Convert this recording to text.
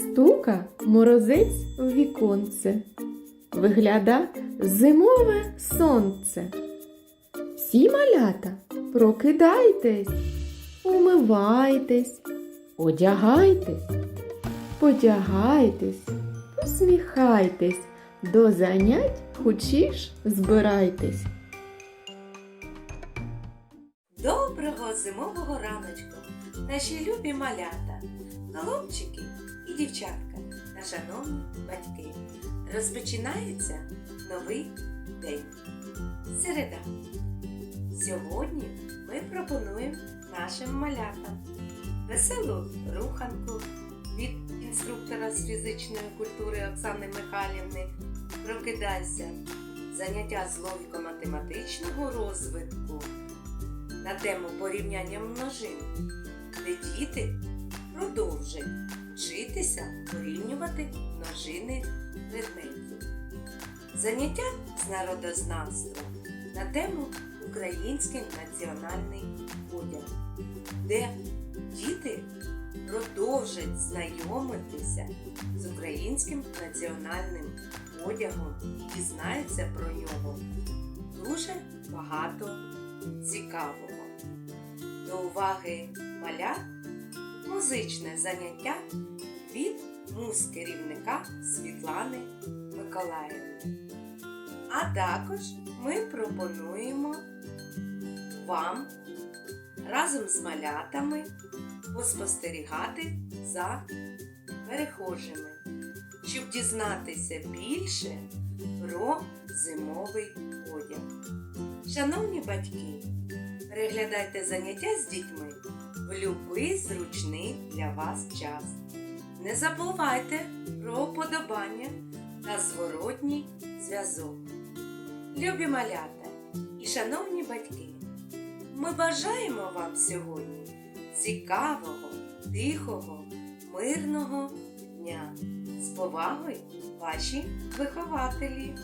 Стука морозець в віконце, вигляда зимове сонце. Всі малята, прокидайтесь, умивайтесь, одягайтесь, подягайтесь, посміхайтесь, до занять хочеш збирайтесь. Доброго зимового раночку, наші любі малята, і дівчатка та шановні батьки. Розпочинається новий день. Середа. Сьогодні ми пропонуємо нашим малятам веселу руханку від інструктора з фізичної культури Оксани Михайлівни. Прокидайся. Заняття з логіко-математичного розвитку на тему порівняння множин, де діти продовжать вчитися порівнювати множини предметів. Заняття з народознавства на тему Український національний одяг, де діти продовжать знайомитися з українським національним одягом і дізнаються про нього дуже багато цікавого. До уваги малят музичне заняття від муз-керівника Світлани Миколаївни. А також ми пропонуємо вам разом з малятами поспостерігати за перехожими, щоб дізнатися більше про зимовий одяг. Шановні батьки, переглядайте заняття з дітьми зручний для вас час. Не забувайте про вподобання та зворотній зв'язок. Любі малята і шановні батьки, ми бажаємо вам сьогодні цікавого, тихого, мирного дня. З повагою ваші вихователі!